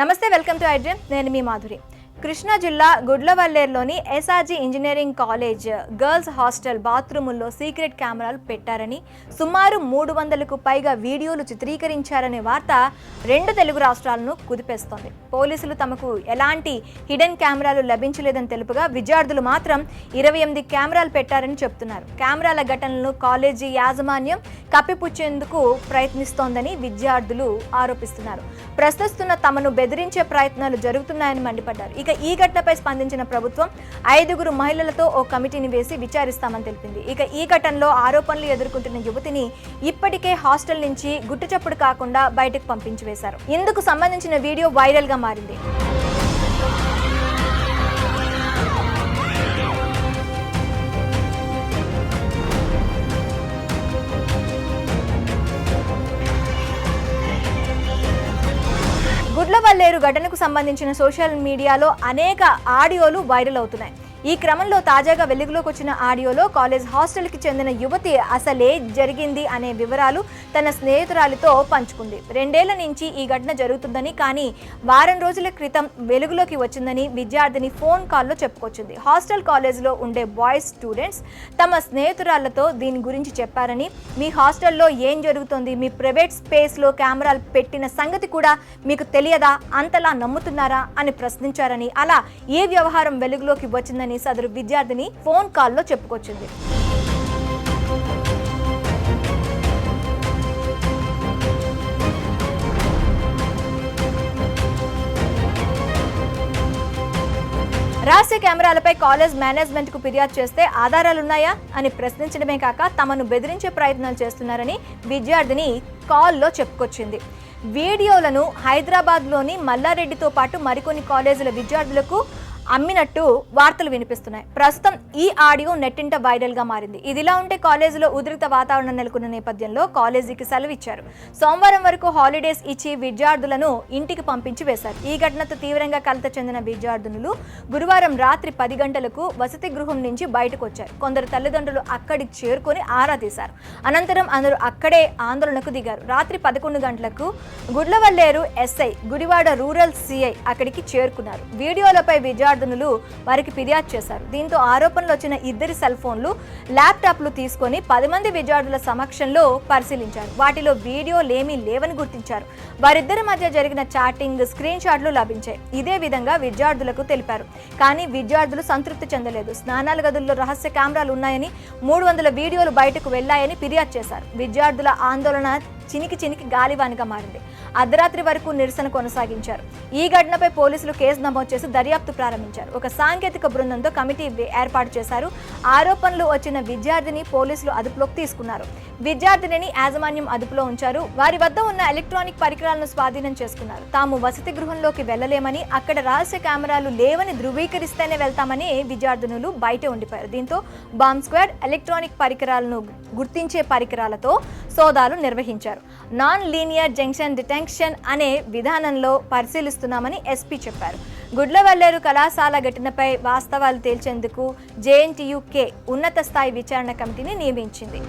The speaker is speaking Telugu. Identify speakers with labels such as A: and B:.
A: నమస్తే వెల్కమ్ టు ఐడ్రీమ్ నేను మీ మాధురి. కృష్ణా జిల్లా గుడ్లవల్లేరులోని S R G engineering college girls hostel బాత్రూముల్లో secret కెమెరాలు పెట్టారని సుమారు మూడు వందలకు పైగా వీడియోలు చిత్రీకరించారనే వార్త రెండు తెలుగు రాష్ట్రాలను కుదిపేస్తోంది. పోలీసులు తమకు ఎలాంటి హిడెన్ కెమెరాలు లభించలేదని తెలుపుగా విద్యార్థులు మాత్రం ఇరవై ఎనిమిది కెమెరాలు పెట్టారని చెప్తున్నారు. కెమెరాల ఘటనలను కాలేజీ యాజమాన్యం కప్పిపుచ్చేందుకు ప్రయత్నిస్తోందని విద్యార్థులు ఆరోపిస్తున్నారు. ప్రశ్నిస్తున్న తమను బెదిరించే ప్రయత్నాలు జరుగుతున్నాయని మండిపడ్డారు. ఇక ఈ ఘటనపై స్పందించిన ప్రభుత్వం ఐదుగురు మహిళలతో ఓ కమిటీని వేసి విచారిస్తామని తెలిపింది. ఇక ఈ ఘటనలో ఆరోపణలు ఎదుర్కొంటున్న యువతిని ఇప్పటికే హాస్టల్ నుంచి గుట్టుచప్పుడు కాకుండా బయటకు పంపించి వేశారు. ఇందుకు సంబంధించిన వీడియో వైరల్గా మారింది. గుడ్లవల్లేరు ఘటనకు సంబంధించిన సోషల్ మీడియాలో అనేక ఆడియోలు వైరల్ అవుతున్నాయి. ఈ క్రమంలో తాజాగా వెలుగులోకి వచ్చిన ఆడియోలో కాలేజ్ హాస్టల్కి చెందిన యువతి అసలే జరిగింది అనే వివరాలు తన స్నేహితురాలితో పంచుకుంది. రెండేళ్ళ నుంచి ఈ ఘటన జరుగుతుందని కానీ వారం రోజుల క్రితం వెలుగులోకి వచ్చిందని విద్యార్థిని ఫోన్ కాల్లో చెప్పుకొచ్చింది. హాస్టల్ కాలేజ్లో ఉండే బాయ్స్ స్టూడెంట్స్ తమ స్నేహితురాళ్ళతో దీని గురించి చెప్పారని మీ హాస్టల్లో ఏం జరుగుతుంది? మీ ప్రైవేట్ స్పేస్లో కెమెరాలు పెట్టిన సంగతి కూడా మీకు తెలియదా? అంతలా నమ్ముతున్నారా? అని ప్రశ్నించారని అలా ఏ వ్యవహారం వెలుగులోకి వచ్చిందని సదరు విద్యార్థిని ఫోన్ కాల్లో చెప్పుకొచ్చింది. రహస్య కెమెరాలపై కాలేజ్ మేనేజ్మెంట్కు ఫిర్యాదు చేస్తే ఆధారాలున్నాయా అని ప్రశ్నించడమే కాక తమను బెదిరించే ప్రయత్నాలు చేస్తున్నారని విద్యార్థిని కాల్లో చెప్పుకొచ్చింది. వీడియోలను హైదరాబాద్లోని మల్లారెడ్డితో పాటు మరికొన్ని కాలేజీల విద్యార్థులకు అమ్మినట్టు వార్తలు వినిపిస్తున్నాయి. ప్రస్తుతం ఈ ఆడియో నెట్టింట వైరల్గా మారింది. ఇదిలా ఉంటే కాలేజీలో ఉద్రిక్త వాతావరణం నెలకొన్న నేపథ్యంలో కాలేజీకి సెలవు ఇచ్చారు సోమవారం వరకు హాలిడేస్ ఇచ్చి విద్యార్థులను ఇంటికి పంపించి వేశారు. ఈ ఘటనతో తీవ్రంగా కలత చెందిన విద్యార్థినులు గురువారం రాత్రి పది గంటలకు వసతి గృహం నుంచి బయటకు వచ్చారు కొందరు తల్లిదండ్రులు అక్కడికి చేరుకొని ఆరా తీశారు. అనంతరం అందరూ అక్కడే ఆందోళనకు దిగారు. రాత్రి పదకొండు గంటలకు Gudlavalleru S I Gudivada rural C I అక్కడికి చేరుకున్నారు. వీడియోలపై విద్యార్థులు వారికి ఫిర్యాదు చేశారు. దీంతో ఆరోపణలు వచ్చిన ఇద్దరి సెల్ ఫోన్లు ల్యాప్టాప్లు తీసుకొని పది మంది విద్యార్థుల సమక్షంలో పరిశీలించారు. వాటిలో వీడియోలేమీ లేవని గుర్తించారు. వారిద్దరి మధ్య జరిగిన చాటింగ్ స్క్రీన్ షాట్లు లభించాయి. ఇదే విధంగా విద్యార్థులకు తెలిపారు. కానీ విద్యార్థులు సంతృప్తి చెందలేదు. స్నానాల గదుల్లో రహస్య కెమెరాలు ఉన్నాయని మూడు వందల వీడియోలు బయటకు వెళ్ళాయని ఫిర్యాదు చేశారు. విద్యార్థుల ఆందోళన చినికి చినికి గాలివానిగా మారింది. అర్ధరాత్రి వరకు నిరసన కొనసాగించారు. ఈ ఘటనపై పోలీసులు కేసు నమోదు చేసి దర్యాప్తు ప్రారంభించారు. ఒక సాంకేతిక బృందంతో కమిటీ ఏర్పాటు చేశారు. ఆరోపణలు వచ్చిన విద్యార్థిని పోలీసులు అదుపులోకి తీసుకున్నారు. విద్యార్థినిని యాజమాన్యం అదుపులో ఉంచారు. వారి వద్ద ఉన్న ఎలక్ట్రానిక్ పరికరాలను స్వాధీనం చేసుకున్నారు. తాము వసతి గృహంలోకి వెళ్ళలేమని అక్కడ రహస్య కెమెరాలు లేవని ధృవీకరిస్తేనే వెళ్తామని విద్యార్థినులు బయటే ఉండిపోయారు. దీంతో బాంబ్ స్క్వాడ్ ఎలక్ట్రానిక్ పరికరాలను గుర్తించే పరికరాలతో సోదాలు నిర్వహించారు. నాన్ లీనియర్ జంక్షన్ శాంక్షన్ అనే విధానంలో పరిశీలిస్తున్నామని ఎస్పీ చెప్పారు. గుడ్లవల్లేరు కళాశాల ఘటనపై వాస్తవాలు తేల్చేందుకు జేఎన్టీయుకే ఉన్నత స్థాయి విచారణ కమిటీని నియమించింది.